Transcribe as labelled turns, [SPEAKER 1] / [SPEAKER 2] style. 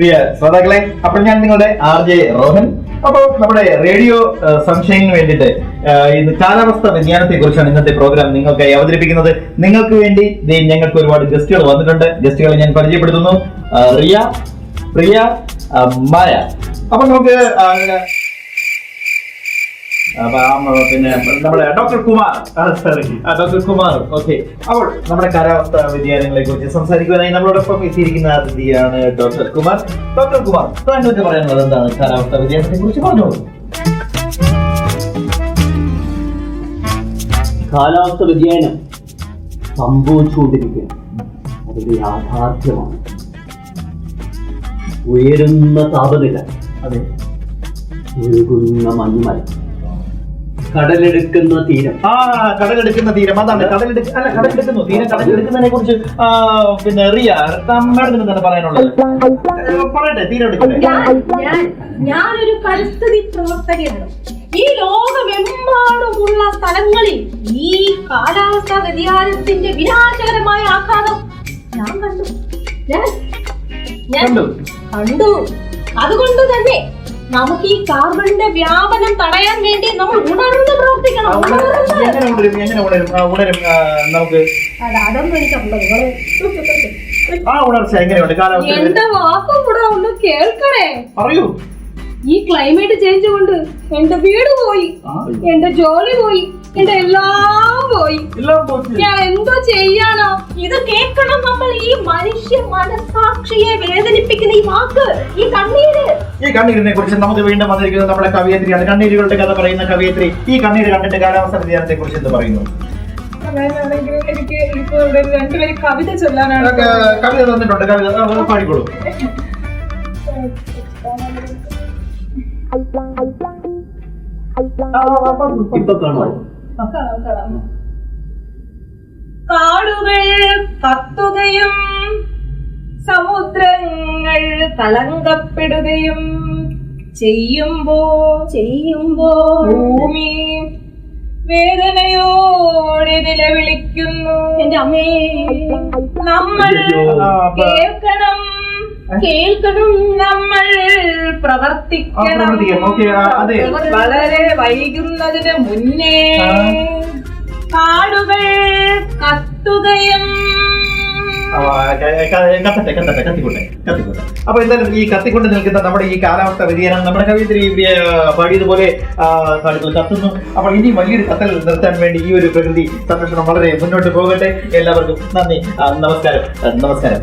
[SPEAKER 1] പ്രിയ ശ്രോതാക്കളെ അപ്പോൾ ഞാൻ നിങ്ങളുടെ ആർ ജെ റോഹൻ. അപ്പോൾ നമ്മുടെ റേഡിയോ സംശയത്തിന് വേണ്ടിയിട്ട് ഏഹ്, കാലാവസ്ഥ വ്യതിയാനത്തെ കുറിച്ചാണ് ഇന്നത്തെ പ്രോഗ്രാം നിങ്ങൾക്കായി അവതരിപ്പിക്കുന്നത്. നിങ്ങൾക്ക് വേണ്ടി ഞങ്ങൾക്ക് ഒരുപാട് ഗസ്റ്റുകൾ വന്നിട്ടുണ്ട്. ഗസ്റ്റുകളെ ഞാൻ പരിചയപ്പെടുത്തുന്നു. റിയ പ്രിയ മായ. അപ്പൊ നമുക്ക് പിന്നെ നമ്മുടെ doctor Kumar. Doctor Kumar. Okay അപ്പോൾ നമ്മുടെ കാലാവസ്ഥ വ്യതിയാനങ്ങളെ കുറിച്ച് സംസാരിക്കുവാനായി നമ്മളോടൊപ്പം എത്തിയിരിക്കുന്ന അതിഥിയാണ് ഡോക്ടർ കുമാർ. ഡോക്ടർ കുമാർ താങ്കൾക്ക് പറയാനുള്ളത് എന്താണ് കാലാവസ്ഥ വ്യതിയാനത്തെ കുറിച്ച് പറഞ്ഞോളൂ
[SPEAKER 2] കാലാവസ്ഥ വ്യതിയാനം സംഭവിച്ചുകൊണ്ടിരിക്കുകയാണ്. അതിന്റെ യാഥാർത്ഥ്യമാണ്. ഉയരുന്ന താപനില
[SPEAKER 1] അതെ.
[SPEAKER 2] ഒഴുകുന്ന മഞ്ഞുമല. കടലെടുക്കുന്ന തീരം.
[SPEAKER 1] ആ കടലെടുക്കുന്ന തീരം. അതാണ് കടലെടുക്ക അല്ല കടലെടുക്കുന്നു. തീരം കടലെടുക്കുന്നതിനെ കുറിച്ച് പിന്നെ റിയ മാഡത്തിന് എന്താണ് പറയാനുള്ളത്? പറയട്ടെ തീരം എടുക്കട്ടെ.
[SPEAKER 3] ഞാൻ ഞാൻ ഞാനൊരു പരിസ്ഥിതി പ്രവർത്തകയാണ്. ഈ ലോകമെമ്പാടുമുള്ള സ്ഥലങ്ങളിൽ ഈ കാലാവസ്ഥ വ്യതിയാനത്തിന്റെ വിനാശകരമായ ആഘാതം ഞാൻ കണ്ടു. ഞാൻ ഞാൻ
[SPEAKER 1] കണ്ടു.
[SPEAKER 3] കണ്ടു. അതുകൊണ്ട് തന്നെ നമുക്ക് ഈ കാർബണിന്റെ വ്യാപനം തടയാൻ വേണ്ടി നമ്മൾ ഉണർന്ന് പ്രവർത്തിക്കണം.
[SPEAKER 1] നമുക്ക്
[SPEAKER 3] അല്ല, അതൊന്നും എനിക്കറിയില്ല. നിങ്ങൾ
[SPEAKER 1] ആ ഉണർച്ച എങ്ങനെയുണ്ട്? കാലാവസ്ഥ
[SPEAKER 3] എന്റെ വാക്കും കൂടെ ഒന്ന് കേൾക്കണേ.
[SPEAKER 1] പറയൂ.
[SPEAKER 3] ഈ ക്ലൈമറ്റ് ചേഞ്ച് കൊണ്ട് എന്റെ വീട് പോയി എന്റെ ജോലി പോയി എന്റെ എല്ലാം പോയി.
[SPEAKER 1] എല്ലാം പോയി.
[SPEAKER 3] ഞാൻ എന്തോ ചെയ്യാനോ? ഇത് കേൾക്കണം നമ്മൾ ഈ മനുഷ്യ മനസാക്ഷിയെ വേദനിപ്പിക്കുന്ന ഈ വാക്ക്. ഈ
[SPEAKER 1] കണ്ണീരിനെ കുറിച്ച് നമുക്ക് വീണ്ടും വന്നിരിക്കുന്നത് നമ്മുടെ കവിയത്രിയാണ്. കണ്ണീരുകളുടെ കഥ പറയുന്ന കവിയത്രി ഈ കണ്ണീര് കണ്ടിട്ട് കാലാവസ്ഥ വ്യതിയാനത്തെ കുറിച്ച് എന്ത് പറയുന്നു?
[SPEAKER 4] എനിക്ക് ഇപ്പൊ ഇവിടെ ഒരു രണ്ടുപേര് കവിത ചൊല്ലാനാണ്
[SPEAKER 1] കവിത തന്നിട്ടുണ്ട്. കവിത പാടിക്കോളൂ.
[SPEAKER 3] കാടുകൾ കത്തുകയും സമുദ്രങ്ങൾ കളങ്കപ്പെടുകയും ചെയ്യുമ്പോ ചെയ്യുമ്പോ ഭൂമി വേദനയോടെ നിലവിളിക്കുന്നു എന്റെ അമ്മേ. നമ്മൾ കേൾക്കണം. കേൾക്കണം നമ്മൾ പ്രവർത്തിക്കണം
[SPEAKER 1] ഓക്കേ, അതെ.
[SPEAKER 3] വളരെ വൈകുന്നതിന് മുന്നേ കാടുകൾ കത്തുകയും
[SPEAKER 1] കത്തട്ടെ കത്തട്ടെ കത്തിക്കോട്ടെ കത്തിക്കോട്ടെ. അപ്പൊ എന്തായാലും ഈ കത്തിക്കൊണ്ട് നിൽക്കുന്ന നമ്മുടെ ഈ കാലാവസ്ഥ വ്യതിയാനം നമ്മുടെ കവിത്രി പാടിയതുപോലെ കാടുകൾ കത്തുന്നു. അപ്പോൾ ഇനി വലിയൊരു കത്തൽ നിർത്താൻ വേണ്ടി ഈ ഒരു പ്രകൃതി സംരക്ഷണം വളരെ മുന്നോട്ട് പോകട്ടെ. എല്ലാവർക്കും നന്ദി. നമസ്കാരം. നമസ്കാരം.